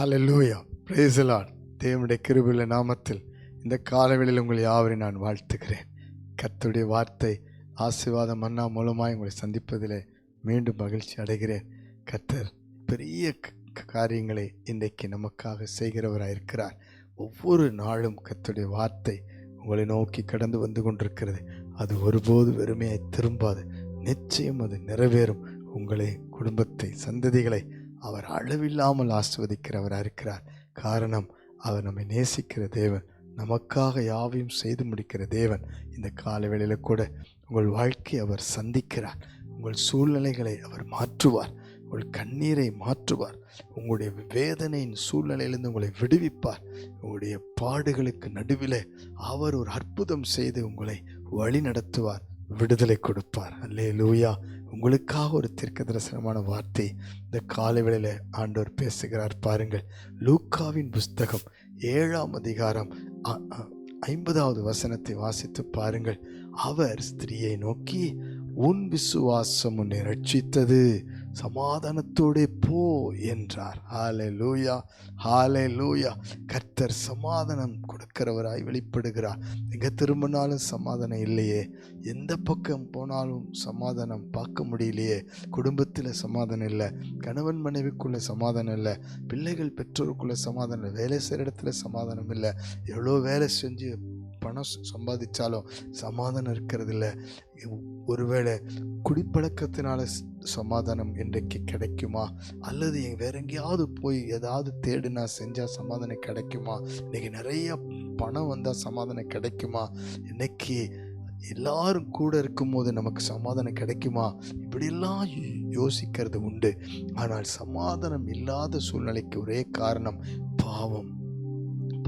Hallelujah praise the Lord தேவனுடைய கிருபில நாமத்தில் இந்த காலவெளியில் உங்களை யாவரை நான் வாழ்த்துகிறேன். கத்துடைய வார்த்தை ஆசீர்வாதம் மன்னா மூலமாக உங்களை சந்திப்பதில் மீண்டும் மகிழ்ச்சி அடைகிறேன். கர்த்தர் பெரிய காரியங்களை இன்றைக்கு நமக்காக செய்கிறவராக இருக்கிறார். ஒவ்வொரு நாளும் கத்துடைய வார்த்தை உங்களை நோக்கி கடந்து வந்து கொண்டிருக்கிறது. அது ஒருபோது வெறுமையாய் திரும்பாது. நிச்சயம் அது நிறைவேறும். உங்களை குடும்பத்தை சந்ததிகளை அவர் அளவில்லாமல் ஆஸ்வதிக்கிறவராக இருக்கிறார். காரணம் அவர் நம்மை நேசிக்கிற தேவன் நமக்காக யாவையும் செய்து முடிக்கிற தேவன். இந்த காலவேளையில் கூட உங்கள் வாழ்க்கையை அவர் சந்திக்கிறார். உங்கள் சூழ்நிலைகளை அவர் மாற்றுவார். உங்கள் கண்ணீரை மாற்றுவார். உங்களுடைய வேதனையின் சூழ்நிலையிலிருந்து உங்களை விடுவிப்பார். உங்களுடைய பாடுகளுக்கு நடுவில் அவர் ஒரு அற்புதம் செய்து உங்களை வழி நடத்துவார் விடுதலை கொடுப்பார். அல்லே லூயா உங்களுக்காக ஒரு தீர்க்க தரிசனமான வார்த்தை இந்த காலவேளையில் ஆண்டவர் பேசுகிறார் பாருங்கள். லூக்காவின் புஸ்தகம் ஏழாம் அதிகாரம் அ- ஐம்பதாவது வசனத்தை வாசித்து பாருங்கள். அவர் ஸ்திரியை நோக்கி உன் விசுவாசம் உன்னை ரட்சித்தது. சமாதானத்தோடே போ என்றார். ஹாலே லூயா ஹாலே லூயா கர்த்தர் சமாதானம் கொடுக்கிறவராய் வெளிப்படுகிறார். எங்கே திரும்பினாலும் சமாதானம் இல்லையே. எந்த பக்கம் போனாலும் சமாதானம் பார்க்க முடியலையே. குடும்பத்தில் சமாதானம் இல்லை. கணவன் மனைவிக்குள்ளே சமாதானம் இல்லை. பிள்ளைகள் பெற்றோருக்குள்ளே சமாதானம் இல்லை. வேலை செய்கிற இடத்துல சமாதானம் இல்லை. எவ்வளோ வேலை செஞ்சு பணம் சம்பாதிச்சாலும் சமாதானம் இருக்கிறது இல்லை ஒருவேளை குடிப்பழக்கத்தினால சமாதானம் இன்றைக்கு கிடைக்குமா? அல்லது வேற எங்கேயாவது போய் ஏதாவது தேடினா செஞ்சால் சமாதானம் கிடைக்குமா? இன்னைக்கு நிறைய பணம் வந்தால் சமாதானம் கிடைக்குமா? இன்னைக்கு எல்லாரும் கூட இருக்கும்போது நமக்கு சமாதானம் கிடைக்குமா? இப்படியெல்லாம் யோசிக்கிறது உண்டு. ஆனால் சமாதானம் இல்லாத சூழ்நிலைக்கு ஒரே காரணம் பாவம்.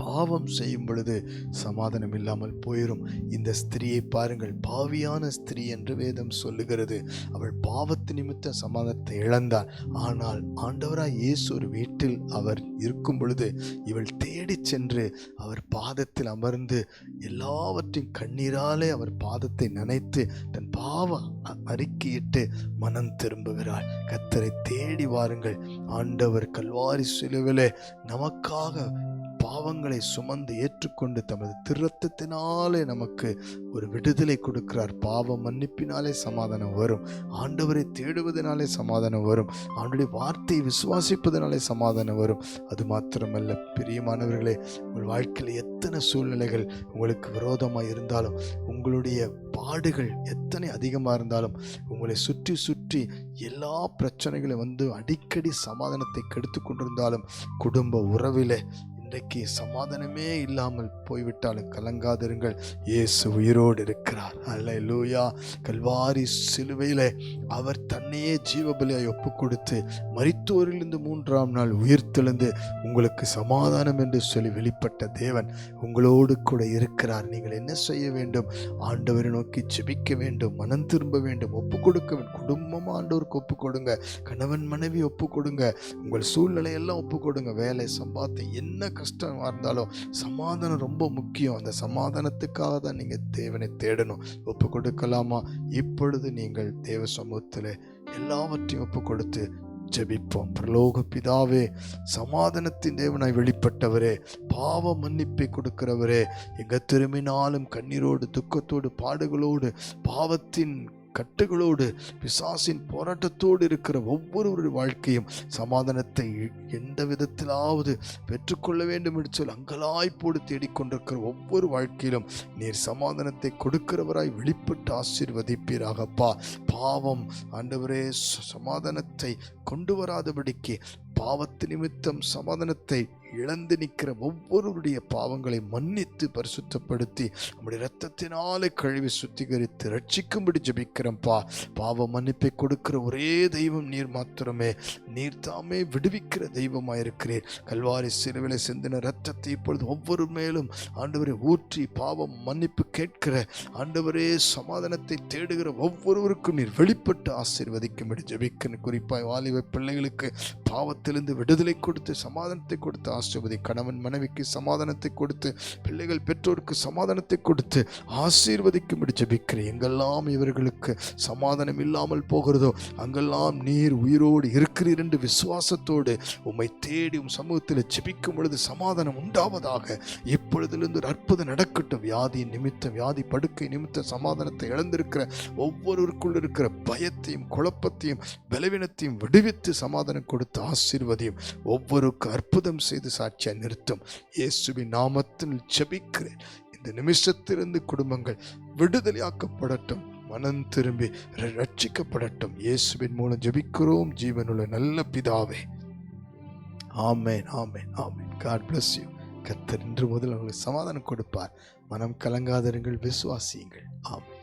பாவம் செய்யும் பொழுது சமாதானம் இல்லாமல் போயிடும் இந்த ஸ்திரீயை பாருங்கள். பாவியான ஸ்திரீ என்று வேதம் சொல்லுகிறது. அவள் பாவத்து நிமித்த சமாதானத்தை இழந்தாள் ஆனால் ஆண்டவராய் இயேசு ஒரு வீட்டில் அவர் இருக்கும் பொழுது இவள் தேடிச் சென்று அவர் பாதத்தில் அமர்ந்து எல்லாவற்றையும் கண்ணீராலே அவர் பாதத்தை நனைத்து தன் பாவ அறிக்கையிட்டு மனம் திரும்புகிறாள். கத்தரை தேடி வாருங்கள். ஆண்டவர் கல்வாரி சிலுவிலே நமக்காக பாவங்களை சுமந்து ஏற்றுக்கொண்டு தமது திருத்தத்தினாலே நமக்கு ஒரு விடுதலை கொடுக்கிறார். பாவம் மன்னிப்பினாலே சமாதானம் வரும். ஆண்டவரை தேடுவதனாலே சமாதானம் வரும். ஆண்டுடைய வார்த்தையை விசுவாசிப்பதனாலே சமாதானம் வரும். அது மாத்திரமல்ல பிரியமானவர்களே உங்கள் வாழ்க்கையில் எத்தனை சூழ்நிலைகள் உங்களுக்கு விரோதமாக இருந்தாலும் உங்களுடைய பாடுகள் எத்தனை அதிகமாக இருந்தாலும் உங்களை சுற்றி சுற்றி எல்லா பிரச்சனைகளும் வந்து அடிக்கடி சமாதானத்தை கெடுத்து கொண்டிருந்தாலும் குடும்ப உறவிலே இன்றைக்கு சமாதானமே இல்லாமல் போய்விட்டாலும் கலங்காதிருங்கள். இயேசு உயிரோடு இருக்கிறார். அல்ல லூயா கல்வாரி சிலுவையில் அவர் தன்னையே ஜீவபலியாய் ஒப்பு கொடுத்து மரித்தோரிலிருந்து மூன்றாம் நாள் உயிர்த்தெழுந்து உங்களுக்கு சமாதானம் என்று சொல்லி வெளிப்பட்ட தேவன் உங்களோடு கூட இருக்கிறார். நீங்கள் என்ன செய்ய வேண்டும்? ஆண்டவரை நோக்கி ஜெபிக்க வேண்டும். மனம் திரும்ப வேண்டும். ஒப்பு கொடுக்க வேண்டும். குடும்பம் ஆண்டவருக்கு ஒப்பு கொடுங்க கணவன் மனைவி ஒப்பு கொடுங்க உங்கள் சூழ்நிலையெல்லாம் ஒப்பு கொடுங்க வேலை சம்பாத்தி என்ன கஷ்டமாக இருந்தாலும் சமாதானம் ரொம்ப முக்கியம். அந்த சமாதானத்துக்காக தான் நீங்கள் தேவனை தேடணும். ஒப்பு கொடுக்கலாமா இப்பொழுது நீங்கள் தேவ சமூகத்தில் எல்லாவற்றையும் ஒப்பு கொடுத்து ஜெபிப்போம். பிரலோக பிதாவே சமாதானத்தின் தேவனாய் வெளிப்பட்டவரே பாவ மன்னிப்பை கொடுக்கிறவரே எங்கே திரும்பினாலும் கண்ணீரோடு துக்கத்தோடு பாடுகளோடு பாவத்தின் கட்டுகளோடு பிசாசின் போராட்டத்தோடு இருக்கிற ஒவ்வொருவருடைய வாழ்க்கையும் சமாதானத்தை எந்த விதத்திலாவது பெற்றுக்கொள்ள வேண்டும் என்று சொல்லி அங்கலாய்ப்போடு தேடிக்கொண்டிருக்கிற ஒவ்வொரு வாழ்க்கையிலும் நீர் சமாதானத்தை கொடுக்கிறவராய் வெளிப்பட்டு ஆசீர்வதிப்பீராகப்பா. பாவம் ஆண்டவரே சமாதானத்தை கொண்டு வராதபடிக்கு பாவத்து நிமித்தம் சமாதானத்தை இழந்து நிற்கிற ஒவ்வொருவருடைய பாவங்களை மன்னித்து பரிசுத்தப்படுத்தி நம்முடைய இரத்தத்தினாலே கழுவி சுத்திகரித்து ரட்சிக்கும்படி ஜபிக்கிறோம்ப்பா பாவ மன்னிப்பை கொடுக்கிற ஒரே தெய்வம் நீர் மாத்திரமே. நீர் தாமே விடுவிக்கிற தெய்வமாயிருக்கிறீர். கல்வாரி சிறுவிலை சிந்தின இரத்தத்தை இப்பொழுது ஒவ்வொரு மேலும் ஆண்டவரை ஊற்றி பாவம் மன்னிப்பு கேட்கிற ஆண்டவரே சமாதானத்தை தேடுகிற ஒவ்வொருவருக்கும் நீர் வெளிப்பட்டு ஆசீர்வதிக்கும்படி ஜபிக்கிறேன். குறிப்பாய் வாலிப பிள்ளைகளுக்கு பாவத்தை பாவத்திலிருந்து விடுதலை கொடுத்து சமாதானத்தை கொடுத்து ஆசிர்வதி கணவன் மனைவிக்கு சமாதானத்தை கொடுத்து பிள்ளைகள் பெற்றோருக்கு சமாதானத்தை கொடுத்து ஆசீர்வதிக்கும்படி ஜெபிக்கிறேன். எங்கெல்லாம் இவர்களுக்கு சமாதானம் இல்லாமல் போகிறதோ அங்கெல்லாம் நீர் உயிரோடு இருக்கிறீர் என்று விசுவாசத்தோடு உம்மை தேடி உம் சமூகத்தில் ஜபிக்கும் பொழுது சமாதானம் உண்டாவதாக இப்பொழுதிலிருந்து ஒரு அற்புதம் நடக்கட்டும். வியாதி நிமித்தம் வியாதி படுக்கை நிமித்தம் சமாதானத்தை இழந்திருக்கிற ஒவ்வொருவருக்குள் இருக்கிற பயத்தையும் குழப்பத்தையும் பலவீனத்தையும் விடுவித்து சமாதானம் கொடுத்து ஆசீர்வதியும். ஒவ்வொருக்கு அற்புதம் செய்து சாட்சியாக நிறுத்தும். இயேசுவின் நாமத்தில் ஜபிக்கிறேன். இந்த நிமிஷத்திலிருந்து குடும்பங்கள் விடுதலையாக்கப்படட்டும். மனம் திரும்பி ரட்சிக்கப்படட்டும். இயேசுவின் மூலம் ஜபிக்கிறோம். ஜீவனுள்ள நல்ல பிதாவே. ஆமேன் ஆமேன் ஆமென். காட் பிளஸ் யூ கத்தர் இன்று முதல் அவர்களுக்கு சமாதானம் கொடுப்பார். மனம் கலங்காதருங்கள் விசுவாசியுங்கள். ஆமேன்.